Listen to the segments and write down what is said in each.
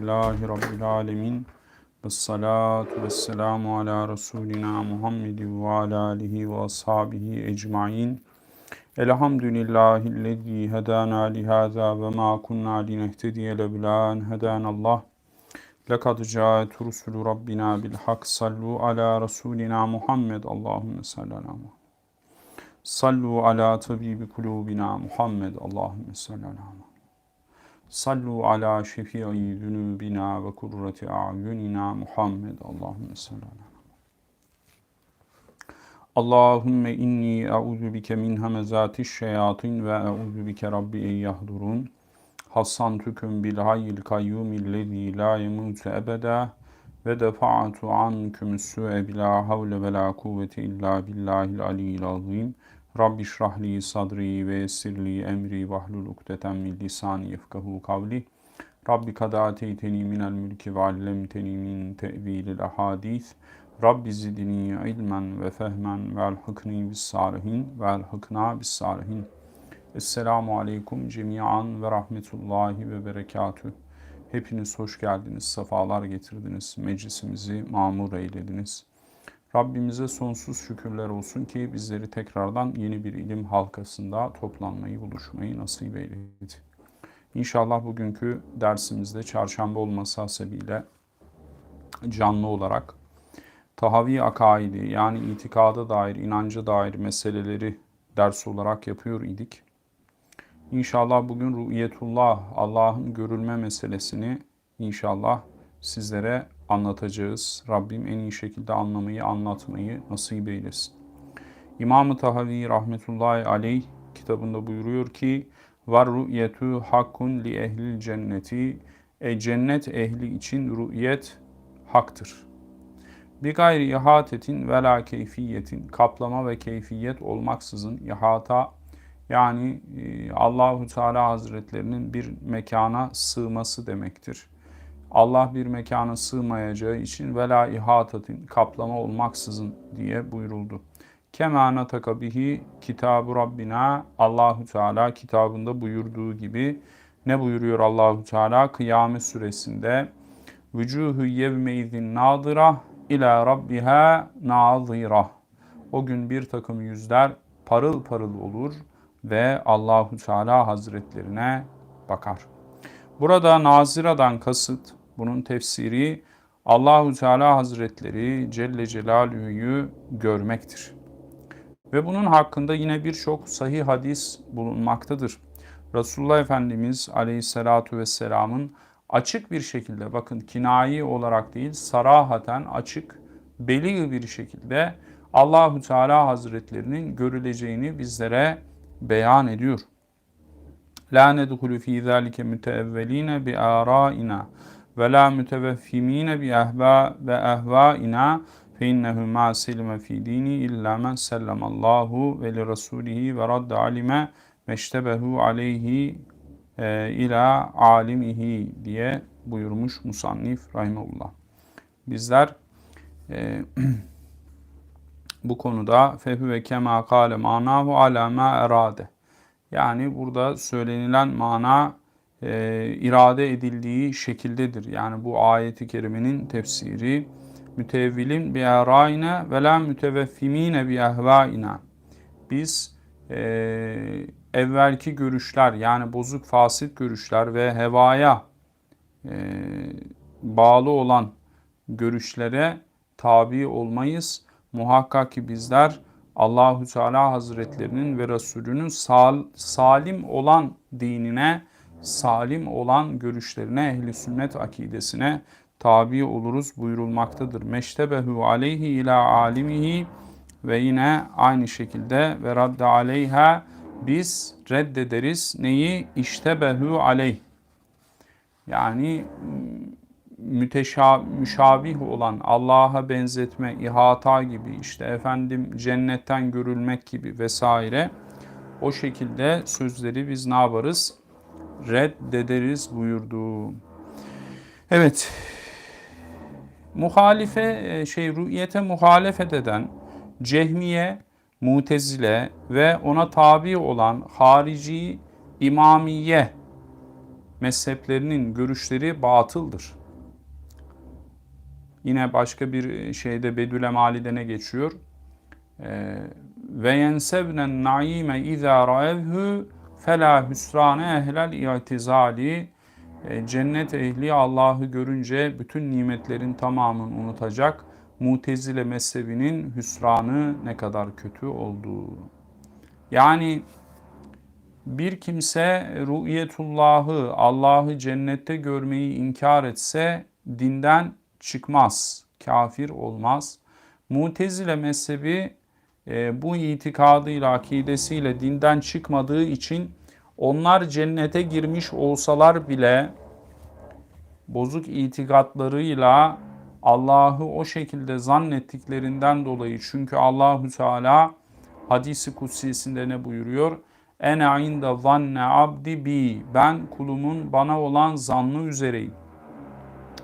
Elhamdülillahi Rabbil alemin. Ve salatu ve selamu ala Resulina Muhammedin ve ala alihi ve ashabihi ecmain. Elhamdülillahillezî hedâna lihâzâ ve mâ kunnâ linehtediye leblâ en hedânallah. Lekad câet rusulü Rabbina bil hak sallu ala Resulina Muhammed. Allahümme salli ala. Sallu ala tabibi kulubina Muhammed. Allahümme salli. Sallu ala şefii zunubina ve kurrati a'yunina Muhammed. Allahümme salli ala Allahümme inni e'udhu bike min hamezati şeyatin ve e'udhu bike rabbi en yahdurun. Hassantukum bil hayyil kayyumil lezî la yemutu ebeda ve defa'atu ankum su'e bila havle ve la kuvvete illa billahil aliyyil azim. Rabbi şrahli sadri ve yessirli emri vahlul ukdeten min lisani yefkahu kavli. Rabbi kad ateyteni minel mülki ve allemteni min tevilil ahadis. Rabbi zidni ilmen ve fehmen ve elhakni bis salihin ve elhakna bis salihin. Esselamu aleyküm cemiyan ve rahmetullahi ve berekatüh. Hepiniz hoş geldiniz, sefalar getirdiniz, meclisimizi mamur eylediniz. Rabbimize sonsuz şükürler olsun ki bizleri tekrardan yeni bir ilim halkasında toplanmayı, buluşmayı nasip eyledi. İnşallah bugünkü dersimizde çarşamba olması hasebiyle canlı olarak tahavi akaidi yani itikada dair, inanca dair meseleleri ders olarak yapıyor idik. İnşallah bugün ru'yetullah, Allah'ın görülme meselesini inşallah sizlere anlatacağız. Rabbim en iyi şekilde anlamayı, anlatmayı nasip eylesin. İmam-ı Tahavi rahmetullahi aleyh kitabında buyuruyor ki var ru'yetu hakkun li ehlil cenneti e cennet ehli için ru'yet haktır. Bir gayri ihatetin ve keyfiyetin kaplama ve keyfiyet olmaksızın ihata yani e, Allahu Teala Hazretlerinin bir mekana sığması demektir. Allah bir mekana sığmayacağı için vela ihatatin kaplama olmaksızın diye buyuruldu. Kemana takabihi kitabu Rabbina Allahu Teala kitabında buyurduğu gibi ne buyuruyor Allahu Teala Kıyamet suresinde vücuhu yevme izin nadira ila rabbiha nazira. O gün bir takım yüzler parıl parıl olur ve Allahu Teala Hazretlerine bakar. Burada naziradan kasıt bunun tefsiri Allahu Teala Hazretleri Celle Celaluhu'yu görmektir. Ve bunun hakkında yine birçok sahih hadis bulunmaktadır. Resulullah Efendimiz Aleyhisselatu Vesselam'ın açık bir şekilde bakın kinayi olarak değil sarahaten açık belli bir şekilde Allahu Teala Hazretlerinin görüleceğini bizlere beyan ediyor. La nedhulu fi zalike müteevveline bi araina ve la müteveffimine bi ehva ve ehvaina fe innehu ma silme fi dini illa men sellemallahu ve li rasulihi ve radde alime meştebehu aleyhi e, ila alimihi diye buyurmuş musannif rahimullah. Bizler e, bu konuda fehü ve kema kâle manahu ala ma erade. Yani burada söylenilen mana e, irade edildiği şekildedir. Yani bu ayeti kerimenin tefsiri mütevvilin bi erayne ve la müteveffimine bi ehvaina. Biz e, evvelki görüşler yani bozuk fasit görüşler ve hevaya e, bağlı olan görüşlere tabi olmayız. Muhakkak ki bizler Allahu Teala Hazretlerinin ve Resulünün sal, salim olan dinine, salim olan görüşlerine, ehli sünnet akidesine tabi oluruz buyurulmaktadır. Meştebehu aleyhi ila alimihi ve yine aynı şekilde ve radde aleyha biz reddederiz neyi? İştebehu aleyh. Yani müteşa, müşabih olan Allah'a benzetme, ihata gibi işte efendim cennetten görülmek gibi vesaire o şekilde sözleri biz ne yaparız? Reddederiz buyurdu. Evet. Muhalife e, şey rü'yete muhalefet eden Cehmiye, Mutezile ve ona tabi olan harici İmamiye mezheplerinin görüşleri batıldır. Yine başka bir şeyde Bedül Mali'de geçiyor? Ee, Ve yensebnen naime izâ ra'evhü felâ hüsrâne ehlel i'tizali e, Cennet ehli Allah'ı görünce bütün nimetlerin tamamını unutacak. Mutezile mezhebinin hüsranı ne kadar kötü olduğu. Yani bir kimse ru'iyetullahı, Allah'ı cennette görmeyi inkar etse dinden çıkmaz, kafir olmaz. Mutezile mezhebi bu itikadıyla, akidesiyle dinden çıkmadığı için onlar cennete girmiş olsalar bile bozuk itikatlarıyla Allah'ı o şekilde zannettiklerinden dolayı çünkü Allahu Teala hadisi kutsisinde ne buyuruyor? Ene inde zanne abdi bi. Ben kulumun bana olan zannı üzereyim.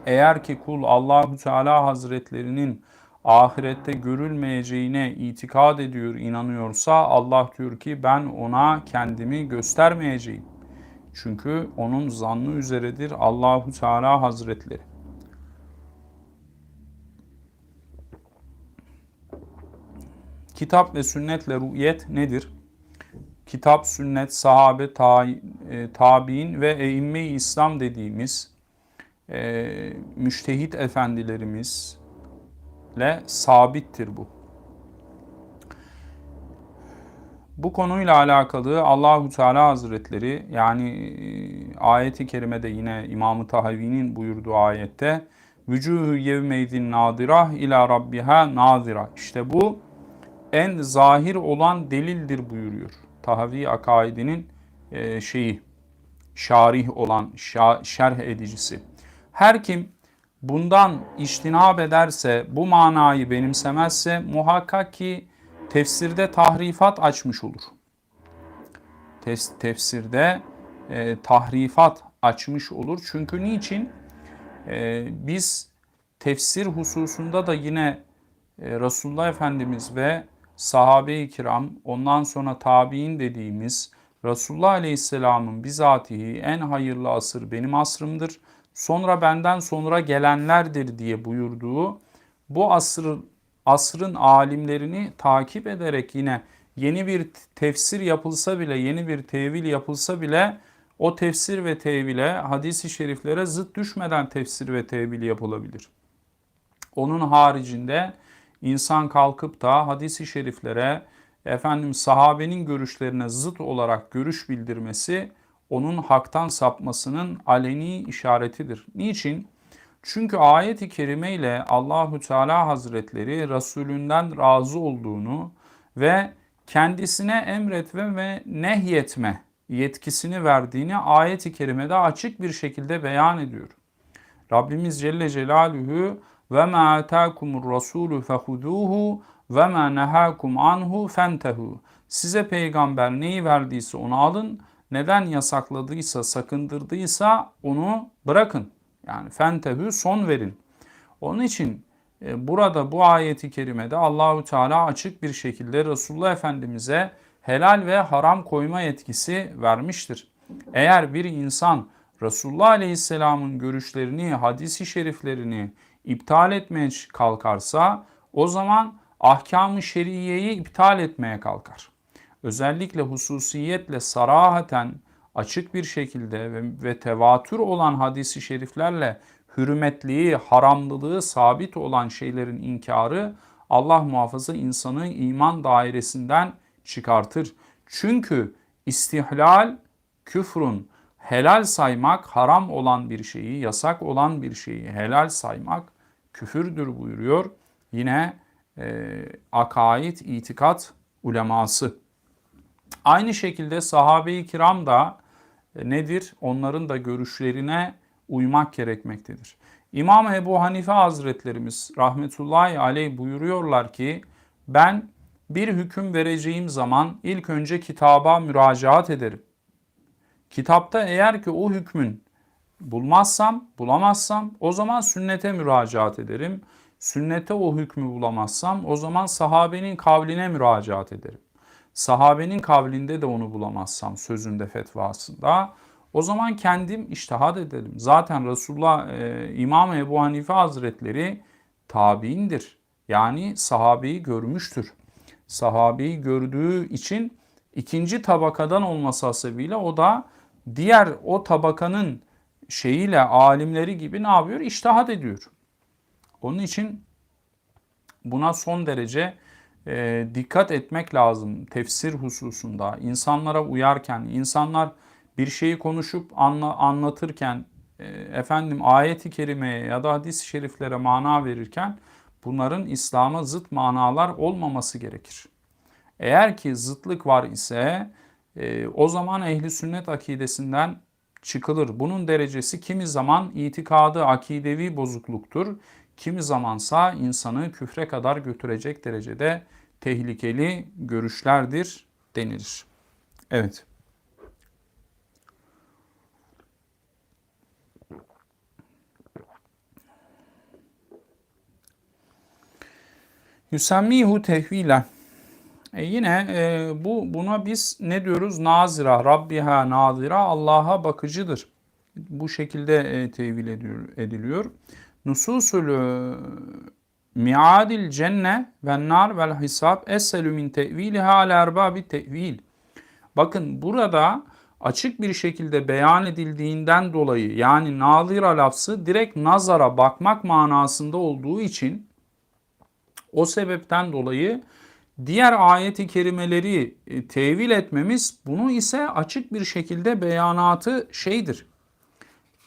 Eğer ki kul Allahu Teala Hazretlerinin ahirette görülmeyeceğine itikad ediyor, inanıyorsa Allah diyor ki ben ona kendimi göstermeyeceğim. Çünkü onun zannı üzeredir Allahu Teala Hazretleri. Kitap ve sünnetle ru'yet nedir? Kitap, sünnet, sahabe, e, tabi'in ve eimme-i İslam dediğimiz e, müştehit efendilerimizle sabittir bu. Bu konuyla alakalı Allahu Teala Hazretleri yani e, ayeti kerimede yine İmam-ı Tahavi'nin buyurduğu ayette vücuhu yevmeydin nadirah ila rabbiha nazira. İşte bu en zahir olan delildir buyuruyor. Tahavi akaidinin e, şeyi şarih olan şerh edicisi. Her kim bundan iştinab ederse, bu manayı benimsemezse muhakkak ki tefsirde tahrifat açmış olur. Tefsirde e, tahrifat açmış olur. Çünkü niçin? E, biz tefsir hususunda da yine e, Resulullah Efendimiz ve sahabe-i kiram, ondan sonra tabi'in dediğimiz Resulullah Aleyhisselam'ın bizatihi en hayırlı asır benim asrımdır. Sonra benden sonra gelenlerdir diye buyurduğu bu asrın asrın alimlerini takip ederek yine yeni bir tefsir yapılsa bile, yeni bir tevil yapılsa bile o tefsir ve tevile, hadisi şeriflere zıt düşmeden tefsir ve tevil yapılabilir. Onun haricinde insan kalkıp da hadisi şeriflere, efendim sahabenin görüşlerine zıt olarak görüş bildirmesi onun haktan sapmasının aleni işaretidir. Niçin? Çünkü ayet-i kerime ile Allahü Teala Hazretleri Resulünden razı olduğunu ve kendisine emretme ve nehyetme yetkisini verdiğini ayet-i kerimede açık bir şekilde beyan ediyor. Rabbimiz Celle Celaluhu ve ma ataakumur rasulu fehuduhu ve ma nehakum anhu fentehu. Size peygamber neyi verdiyse onu alın, neden yasakladıysa, sakındırdıysa onu bırakın. Yani fentehü son verin. Onun için e, burada bu ayeti kerimede Allahü Teala açık bir şekilde Resulullah Efendimiz'e helal ve haram koyma yetkisi vermiştir. Eğer bir insan Resulullah Aleyhisselam'ın görüşlerini, hadisi şeriflerini iptal etmeye kalkarsa o zaman ahkam-ı şeriyeyi iptal etmeye kalkar. Özellikle hususiyetle sarahaten açık bir şekilde ve, ve tevatür olan hadisi şeriflerle hürmetliği, haramlılığı sabit olan şeylerin inkarı Allah muhafaza insanı iman dairesinden çıkartır. Çünkü istihlal küfrün helal saymak haram olan bir şeyi, yasak olan bir şeyi helal saymak küfürdür buyuruyor. Yine e, akaid, itikat uleması. Aynı şekilde sahabe-i kiram da e, nedir? Onların da görüşlerine uymak gerekmektedir. İmam Ebu Hanife Hazretlerimiz rahmetullahi aleyh buyuruyorlar ki ben bir hüküm vereceğim zaman ilk önce kitaba müracaat ederim. Kitapta eğer ki o hükmün bulmazsam, bulamazsam o zaman sünnete müracaat ederim. Sünnete o hükmü bulamazsam o zaman sahabenin kavline müracaat ederim. Sahabenin kavlinde de onu bulamazsam sözünde fetvasında O zaman kendim iştihad edelim. Zaten Resulullah e, İmam Ebu Hanife Hazretleri tabiindir. Yani sahabeyi görmüştür. Sahabeyi gördüğü için ikinci tabakadan olması hasebiyle o da diğer o tabakanın şeyiyle alimleri gibi ne yapıyor? İştihad ediyor. Onun için buna son derece e, dikkat etmek lazım tefsir hususunda. İnsanlara uyarken, insanlar bir şeyi konuşup anla, anlatırken, e, efendim ayeti kerimeye ya da hadis-i şeriflere mana verirken bunların İslam'a zıt manalar olmaması gerekir. Eğer ki zıtlık var ise e, o zaman ehli sünnet akidesinden çıkılır. Bunun derecesi kimi zaman itikadı akidevi bozukluktur. Kimi zamansa insanı küfre kadar götürecek derecede tehlikeli görüşlerdir denilir. Evet. Yusemmihu tehvilen. E yine e, bu buna biz ne diyoruz? Nazira, Rabbiha nazira, Allah'a bakıcıdır. Bu şekilde e, tevil ediliyor. Nususul e, miadil cenne ve nar vel hisab eselü min teviliha ala tevil. Bakın burada açık bir şekilde beyan edildiğinden dolayı yani nazira lafzı direkt nazara bakmak manasında olduğu için o sebepten dolayı diğer ayeti kerimeleri e, tevil etmemiz bunu ise açık bir şekilde beyanatı şeydir.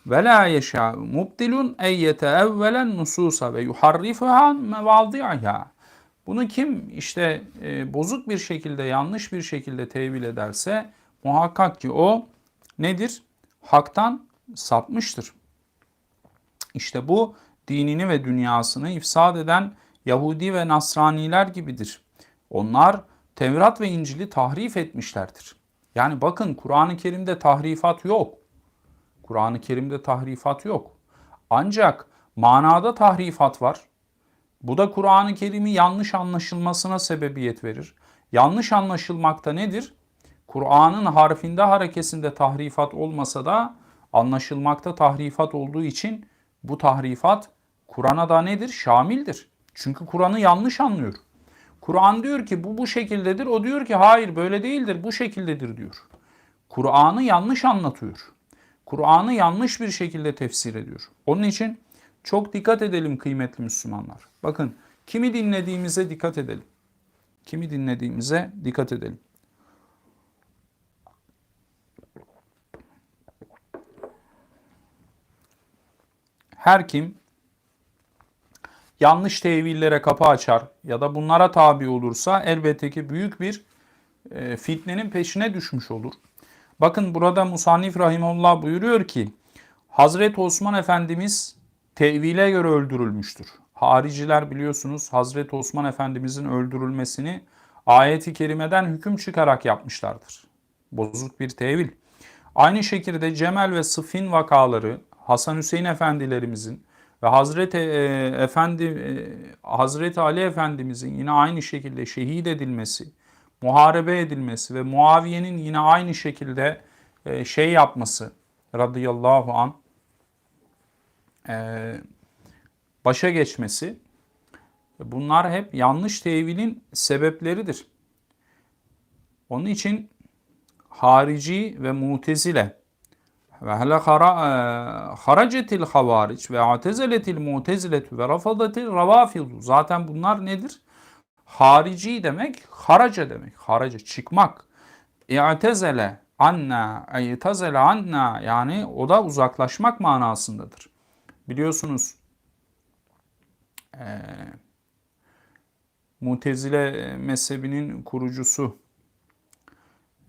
Ve la yeşâ mubdilun eyyete evvelen nususa ve yuharrifuha mevadi'aha. Bunu kim işte e, bozuk bir şekilde yanlış bir şekilde tevil ederse muhakkak ki o nedir? Haktan sapmıştır. İşte bu dinini ve dünyasını ifsad eden Yahudi ve Nasraniler gibidir. Onlar Tevrat ve İncil'i tahrif etmişlerdir. Yani bakın Kur'an-ı Kerim'de tahrifat yok. Kur'an-ı Kerim'de tahrifat yok. Ancak manada tahrifat var. Bu da Kur'an-ı Kerim'i yanlış anlaşılmasına sebebiyet verir. Yanlış anlaşılmakta nedir? Kur'an'ın harfinde harekesinde tahrifat olmasa da anlaşılmakta tahrifat olduğu için bu tahrifat Kur'an'a da nedir? Şamildir. Çünkü Kur'an'ı yanlış anlıyor. Kur'an diyor ki bu bu şekildedir. O diyor ki hayır böyle değildir bu şekildedir diyor. Kur'an'ı yanlış anlatıyor. Kur'an'ı yanlış bir şekilde tefsir ediyor. Onun için çok dikkat edelim kıymetli Müslümanlar. Bakın kimi dinlediğimize dikkat edelim. Kimi dinlediğimize dikkat edelim. Her kim yanlış tevillere kapı açar ya da bunlara tabi olursa elbette ki büyük bir e, fitnenin peşine düşmüş olur. Bakın burada Musannif Rahimullah buyuruyor ki Hazreti Osman Efendimiz tevile göre öldürülmüştür. Hariciler biliyorsunuz Hazreti Osman Efendimizin öldürülmesini ayeti kerimeden hüküm çıkarak yapmışlardır. Bozuk bir tevil. Aynı şekilde Cemel ve Sıfin vakaları Hasan Hüseyin efendilerimizin ve Hazreti e, Efendi e, Hazreti Ali Efendimizin yine aynı şekilde şehit edilmesi, muharebe edilmesi ve Muaviye'nin yine aynı şekilde e, şey yapması radıyallahu an e, başa geçmesi bunlar hep yanlış tevilin sebepleridir. Onun için harici ve mutezile ve hele haracetil havariç ve atezeletil muteziletü ve rafadatil ravafidu. Zaten bunlar nedir? Harici demek haraca demek. Haraca çıkmak. İ'tezele anna, i'tezele anna yani o da uzaklaşmak manasındadır. Biliyorsunuz e, Mutezile mezhebinin kurucusu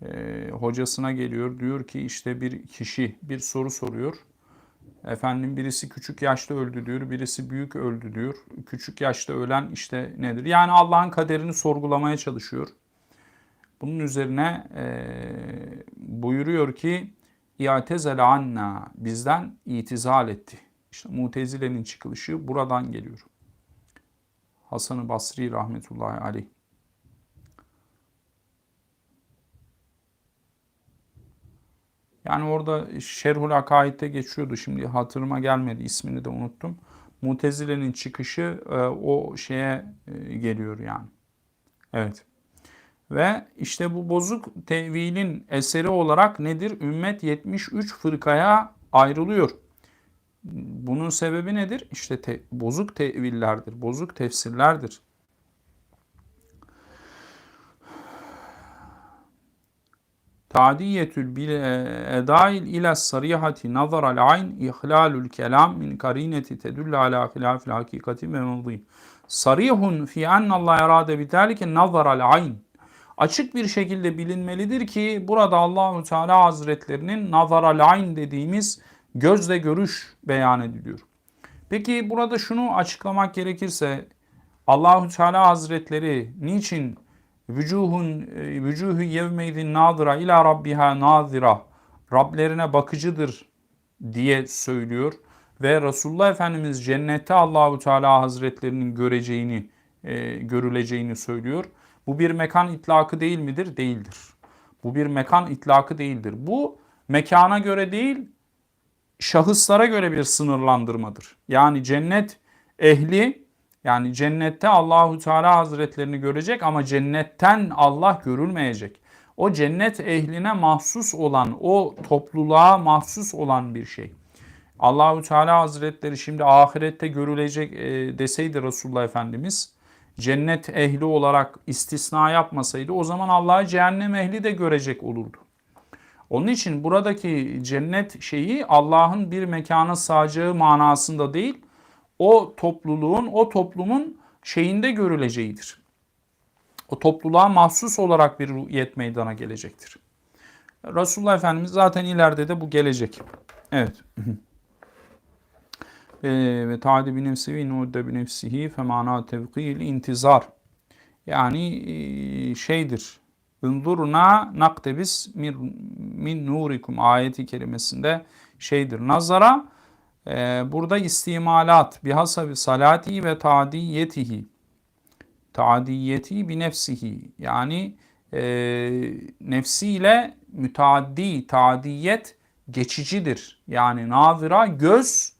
e, hocasına geliyor. Diyor ki işte bir kişi bir soru soruyor. Efendim birisi küçük yaşta öldü diyor, birisi büyük öldü diyor. Küçük yaşta ölen işte nedir? Yani Allah'ın kaderini sorgulamaya çalışıyor. Bunun üzerine e, buyuruyor ki İatezel anna bizden itizal etti. İşte Mutezile'nin çıkılışı buradan geliyor. Hasan-ı Basri rahmetullahi aleyh. Yani orada Şerhul Akaid'de geçiyordu. Şimdi hatırıma gelmedi. ismini de unuttum. Mutezile'nin çıkışı e, o şeye e, geliyor yani. Evet. Ve işte bu bozuk tevilin eseri olarak nedir? Ümmet 73 fırkaya ayrılıyor. Bunun sebebi nedir? İşte te, bozuk tevillerdir, bozuk tefsirlerdir. Ta'diyetül bil edail ila sarihati nazar al ayn ihlalul kelam min karineti tedullu ala hilafil hakikati ve mevdi. Sarihun fi enne Allah erade bitalike nazar al ayn. Açık bir şekilde bilinmelidir ki burada Allahu Teala Hazretlerinin nazar al ayn dediğimiz gözle görüş beyan ediliyor. Peki burada şunu açıklamak gerekirse Allahu Teala Hazretleri niçin vücuhun e, vücuhu yevmeydin nadira ila rabbiha nazira Rablerine bakıcıdır diye söylüyor ve Resulullah Efendimiz cennette Allahu Teala Hazretlerinin göreceğini e, görüleceğini söylüyor. Bu bir mekan itlakı değil midir? Değildir. Bu bir mekan itlakı değildir. Bu mekana göre değil, şahıslara göre bir sınırlandırmadır. Yani cennet ehli yani cennette Allahu Teala Hazretlerini görecek ama cennetten Allah görülmeyecek. O cennet ehline mahsus olan, o topluluğa mahsus olan bir şey. Allahu Teala Hazretleri şimdi ahirette görülecek e, deseydi Resulullah Efendimiz cennet ehli olarak istisna yapmasaydı o zaman Allah'ı cehennem ehli de görecek olurdu. Onun için buradaki cennet şeyi Allah'ın bir mekana sığacağı manasında değil, o topluluğun, o toplumun şeyinde görüleceğidir. O topluluğa mahsus olarak bir ruhiyet meydana gelecektir. Resulullah Efendimiz zaten ileride de bu gelecek. Evet. Ve ta'di bi nefsi ve nudde bi nefsihi femana tevkil intizar. Yani şeydir. Ünzurna naktebis min nurikum ayeti kerimesinde şeydir. Nazara e, burada istimalat bihasabi salati ve tadiyetihi tadiyeti bi nefsihi yani e, nefsiyle müteaddi tadiyet geçicidir. Yani nazira göz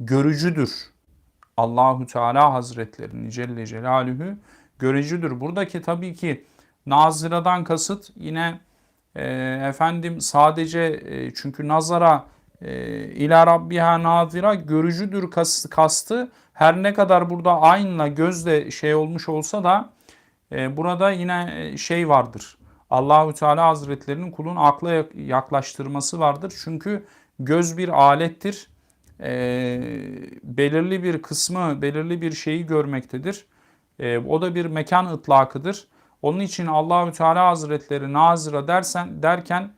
görücüdür. Allahu Teala Hazretleri Celle Celaluhu görücüdür. Buradaki tabii ki naziradan kasıt yine e, efendim sadece e, çünkü nazara e, ila rabbiha nazira görücüdür kastı, her ne kadar burada aynla gözle şey olmuş olsa da e, burada yine e, şey vardır. Allahu Teala Hazretlerinin kulun akla yaklaştırması vardır. Çünkü göz bir alettir. E, belirli bir kısmı, belirli bir şeyi görmektedir. E, o da bir mekan ıtlakıdır. Onun için Allahü Teala Hazretleri nazira dersen derken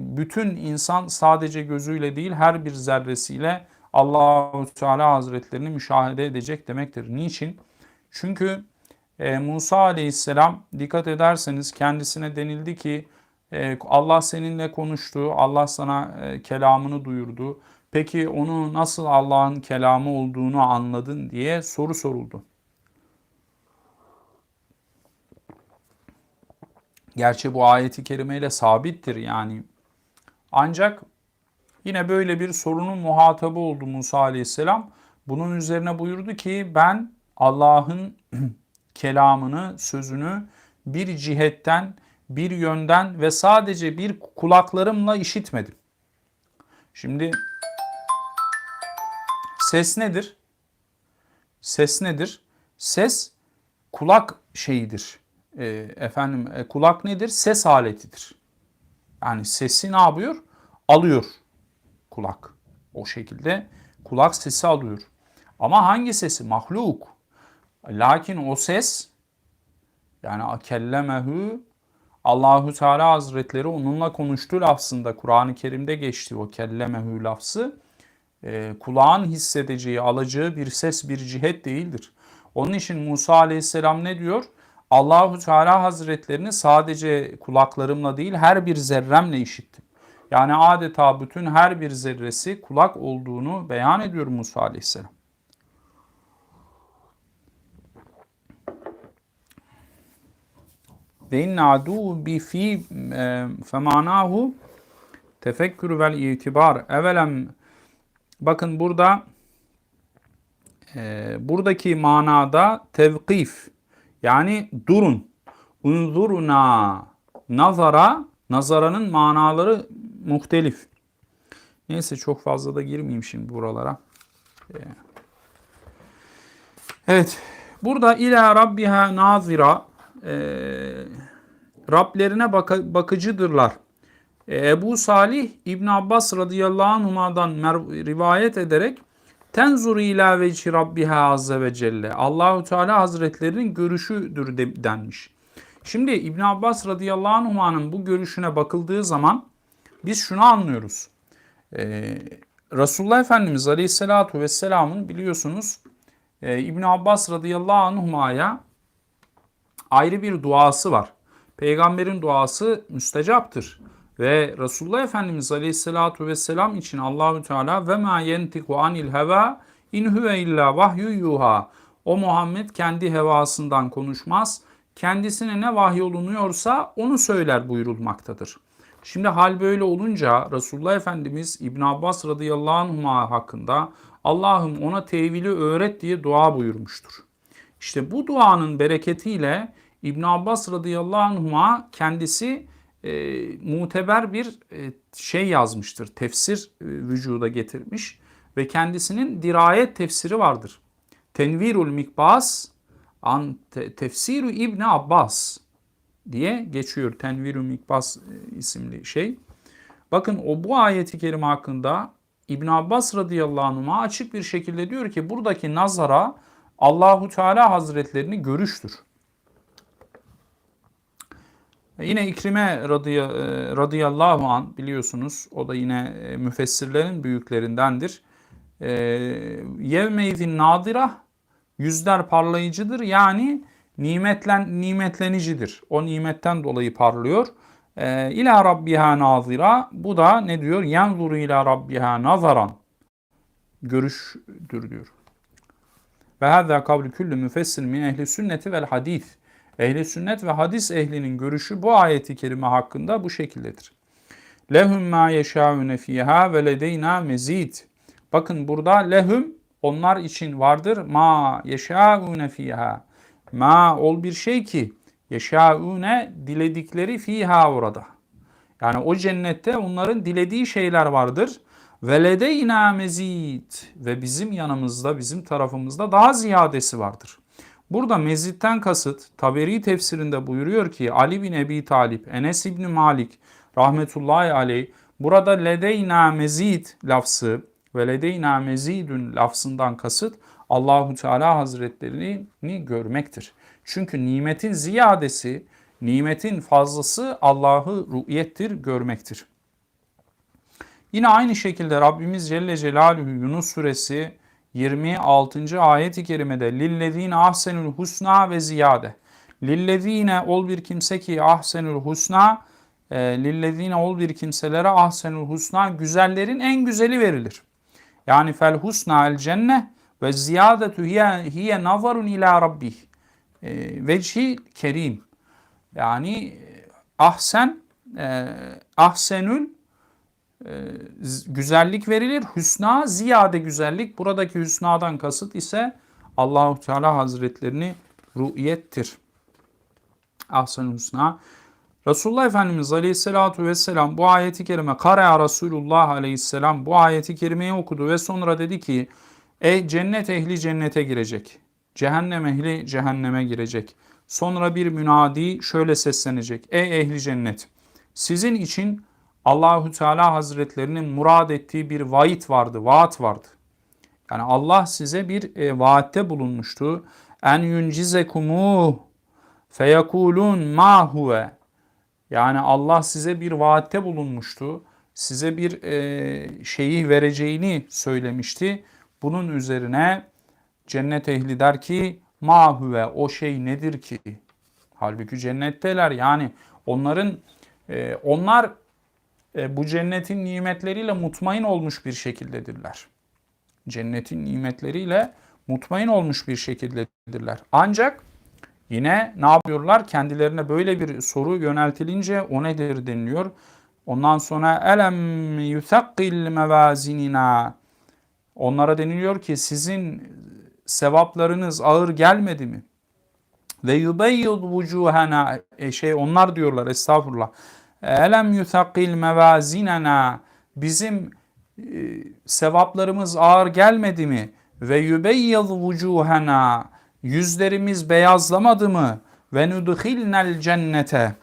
bütün insan sadece gözüyle değil her bir zerresiyle Allahü Teala Hazretlerini müşahede edecek demektir. Niçin? Çünkü e, Musa Aleyhisselam dikkat ederseniz kendisine denildi ki e, Allah seninle konuştu, Allah sana e, kelamını duyurdu. Peki onu nasıl Allah'ın kelamı olduğunu anladın diye soru soruldu. Gerçi bu ayeti kerimeyle sabittir yani. Ancak yine böyle bir sorunun muhatabı oldu Musa aleyhisselam. Bunun üzerine buyurdu ki ben Allah'ın kelamını, sözünü bir cihetten, bir yönden ve sadece bir kulaklarımla işitmedim. Şimdi ses nedir? Ses nedir? Ses kulak şeyidir e, efendim e, kulak nedir? Ses aletidir. Yani sesi ne yapıyor? Alıyor kulak. O şekilde kulak sesi alıyor. Ama hangi sesi? Mahluk. Lakin o ses yani akellemehu Allahu Teala Hazretleri onunla konuştu lafzında Kur'an-ı Kerim'de geçti o kellemehu lafzı. E, kulağın hissedeceği, alacağı bir ses, bir cihet değildir. Onun için Musa Aleyhisselam ne diyor? Allahu Teala Hazretlerini sadece kulaklarımla değil her bir zerremle işittim. Yani adeta bütün her bir zerresi kulak olduğunu beyan ediyor Musa Aleyhisselam. Ve inna adu bi fi e, femanahu Tefekkür vel itibar. Evelem bakın burada e, buradaki manada tevkif yani durun. Unzuruna nazara nazaranın manaları muhtelif. Neyse çok fazla da girmeyeyim şimdi buralara. Ee, Evet. Burada ila rabbiha nazira e, Rablerine baka, bakıcıdırlar. E, Ebu Salih İbn Abbas radıyallahu anhuma'dan rivayet ederek tenzuru ila veci rabbiha azze ve celle. Allahu Teala Hazretlerinin görüşüdür de, denmiş. Şimdi İbn Abbas radıyallahu anhuma'nın bu görüşüne bakıldığı zaman biz şunu anlıyoruz. Ee, Resulullah Efendimiz aleyhissalatu vesselamın biliyorsunuz e, İbn Abbas radıyallahu anhuma'ya ayrı bir duası var. Peygamberin duası müstecaptır. Ve Resulullah Efendimiz Aleyhisselatü Vesselam için Allahü Teala ve ma yentiku anil heva in huve illa vahyu yuha. O Muhammed kendi hevasından konuşmaz. Kendisine ne vahyolunuyorsa onu söyler buyurulmaktadır. Şimdi hal böyle olunca Resulullah Efendimiz İbn Abbas radıyallahu anh hakkında Allah'ım ona tevili öğret diye dua buyurmuştur. İşte bu duanın bereketiyle İbn Abbas radıyallahu anhuma kendisi e, muteber bir e, şey yazmıştır. Tefsir e, vücuda getirmiş ve kendisinin dirayet tefsiri vardır. Tenvirul Mikbas an te, tefsiru İbn Abbas diye geçiyor. Tenvirul Mikbas e, isimli şey. Bakın o bu ayeti kerime hakkında İbn Abbas radıyallahu anh'a açık bir şekilde diyor ki buradaki nazara Allahu Teala Hazretlerini görüştür. Yine İkrime radıya, e, radıyallahu an biliyorsunuz o da yine e, müfessirlerin büyüklerindendir. E, Yevmeydin nadira yüzler parlayıcıdır yani nimetlen nimetlenicidir. O nimetten dolayı parlıyor. İla rabbiha nazira bu da ne diyor? Yanzuru ila rabbiha nazaran görüştür diyor. Ve hâzâ kavli küllü müfessir min ehli sünneti vel hadis. Ehli sünnet ve hadis ehlinin görüşü bu ayeti kerime hakkında bu şekildedir. Lehum ma yeşâune fîhâ ve ledeyna mezid. Bakın burada lehum onlar için vardır ma yeşâune fîhâ. Ma ol bir şey ki yeşâune diledikleri fîhâ orada. Yani o cennette onların dilediği şeyler vardır. Ve ledeyna mezid ve bizim yanımızda, bizim tarafımızda daha ziyadesi vardır. Burada mezitten kasıt Taberi tefsirinde buyuruyor ki Ali bin Ebi Talip, Enes İbni Malik rahmetullahi aleyh burada ledeyna mezid lafzı ve ledeyna mezidün lafzından kasıt Allahu Teala Hazretlerini görmektir. Çünkü nimetin ziyadesi, nimetin fazlası Allah'ı ru'yettir, görmektir. Yine aynı şekilde Rabbimiz Celle Celaluhu Yunus suresi 26. ayet-i kerimede lillezine ahsenül husna ve ziyade. Lillezine ol bir kimse ki ahsenül husna e, lillezine ol bir kimselere ahsenül husna güzellerin en güzeli verilir. Yani fel husna el cenne ve ziyadetu hiye, hiye nazarun ila rabbih. E, vecihi kerim. Yani e, ahsen e, ahsenül güzellik verilir. Hüsna ziyade güzellik. Buradaki hüsnadan kasıt ise Allahu Teala Hazretlerini ru'yettir. Ahsen hüsna. Resulullah Efendimiz Aleyhisselatü Vesselam bu ayeti kerime Kara Resulullah Aleyhisselam bu ayeti kerimeyi okudu ve sonra dedi ki Ey cennet ehli cennete girecek. Cehennem ehli cehenneme girecek. Sonra bir münadi şöyle seslenecek. Ey ehli cennet sizin için Allahü Teala Hazretlerinin murad ettiği bir vaat vardı, vaat vardı. Yani Allah size bir e, vaatte bulunmuştu. En yuncizekumu feyekulun ma huve. Yani Allah size bir vaatte bulunmuştu. Size bir e, şeyi vereceğini söylemişti. Bunun üzerine cennet ehli der ki ma huve o şey nedir ki? Halbuki cennetteler yani onların e, onlar bu cennetin nimetleriyle mutmain olmuş bir şekildedirler. Cennetin nimetleriyle mutmain olmuş bir şekildedirler. Ancak yine ne yapıyorlar? Kendilerine böyle bir soru yöneltilince o nedir deniliyor. Ondan sonra elem yusaqqil mevazinina. Onlara deniliyor ki sizin sevaplarınız ağır gelmedi mi? Ve yubeyyid vucuhana e şey onlar diyorlar estağfurullah. Elem yusaqqil mevazinana. Bizim e, sevaplarımız ağır gelmedi mi? Ve yubeyyid vucuhana. Yüzlerimiz beyazlamadı mı? Ve nudkhilnel cennete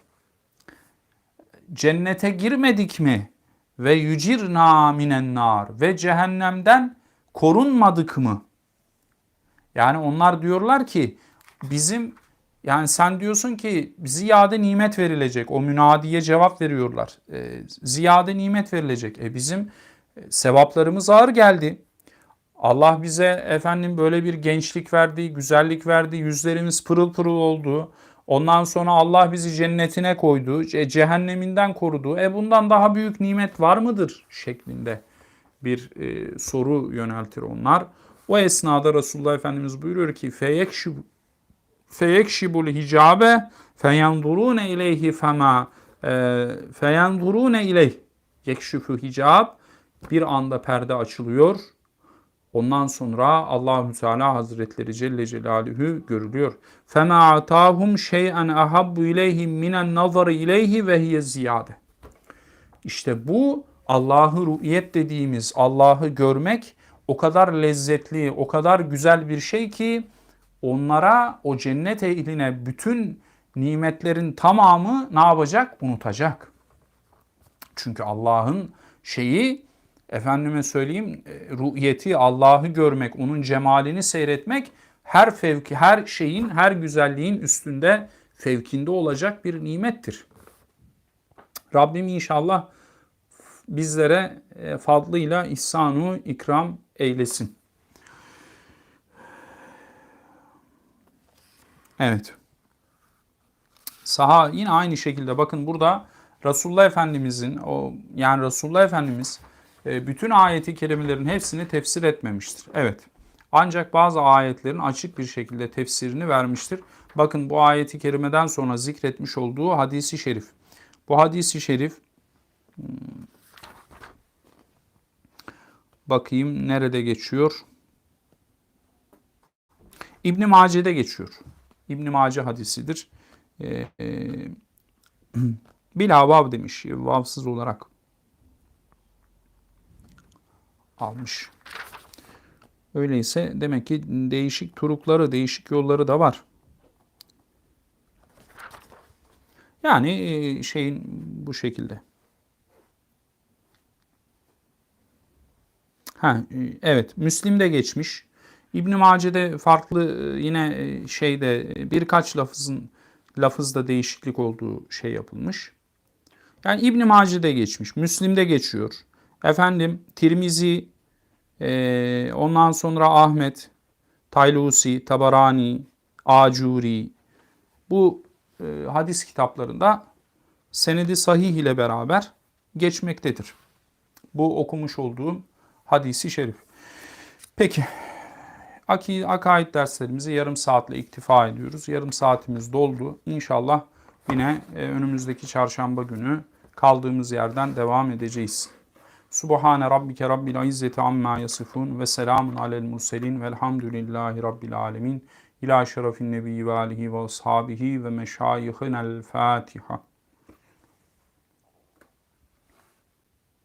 cennete girmedik mi? Ve yücirna minen nar ve cehennemden korunmadık mı? Yani onlar diyorlar ki bizim yani sen diyorsun ki ziyade nimet verilecek. O münadiye cevap veriyorlar. E, ziyade nimet verilecek. E bizim e, sevaplarımız ağır geldi. Allah bize efendim böyle bir gençlik verdi, güzellik verdi, yüzlerimiz pırıl pırıl oldu. Ondan sonra Allah bizi cennetine koydu, cehenneminden korudu. E bundan daha büyük nimet var mıdır? şeklinde bir e, soru yöneltir onlar. O esnada Resulullah Efendimiz buyuruyor ki feyekşibu feyekşibul hicabe feyandurune ileyhi fema feyandurune ileyh yekşifu hicab bir anda perde açılıyor Ondan sonra Allahü Teala Hazretleri Celle Celaluhu görülüyor. Fema atahum şey'en ahabbu ileyhim minen nazarı ileyhi ve hiye ziyade. İşte bu Allah'ı ru'yet dediğimiz Allah'ı görmek o kadar lezzetli, o kadar güzel bir şey ki onlara o cennet ehline bütün nimetlerin tamamı ne yapacak? Unutacak. Çünkü Allah'ın şeyi efendime söyleyeyim e, ruhiyeti Allah'ı görmek, onun cemalini seyretmek her fevki, her şeyin, her güzelliğin üstünde fevkinde olacak bir nimettir. Rabbim inşallah bizlere e, fadlıyla ihsanu ikram eylesin. Evet. Saha yine aynı şekilde bakın burada Resulullah Efendimizin o yani Resulullah Efendimiz e, bütün ayeti kerimelerin hepsini tefsir etmemiştir. Evet. Ancak bazı ayetlerin açık bir şekilde tefsirini vermiştir. Bakın bu ayeti kerimeden sonra zikretmiş olduğu hadisi şerif. Bu hadisi şerif hmm, bakayım nerede geçiyor? İbn Mace'de geçiyor. İbn Mace hadisidir. Ee, e, Bila demiş vavsız olarak almış. Öyleyse demek ki değişik turukları, değişik yolları da var. Yani e, şeyin bu şekilde. Ha, e, evet Müslim'de geçmiş. İbn Mace'de farklı e, yine şeyde birkaç lafızın lafızda değişiklik olduğu şey yapılmış. Yani İbn Mace'de geçmiş. Müslim'de geçiyor. Efendim Tirmizi, e, ondan sonra Ahmet, Taylusi, Tabarani, Acuri bu e, hadis kitaplarında senedi sahih ile beraber geçmektedir. Bu okumuş olduğum hadisi şerif. Peki akaid derslerimizi yarım saatle iktifa ediyoruz. Yarım saatimiz doldu. İnşallah yine e, önümüzdeki çarşamba günü kaldığımız yerden devam edeceğiz. Subhane rabbike rabbil izzeti amma yasifun ve selamun alel murselin velhamdülillahi rabbil alemin. İlâ şerefin nebiyyi ve alihi ve ashabihi ve meşayihinel Fatiha.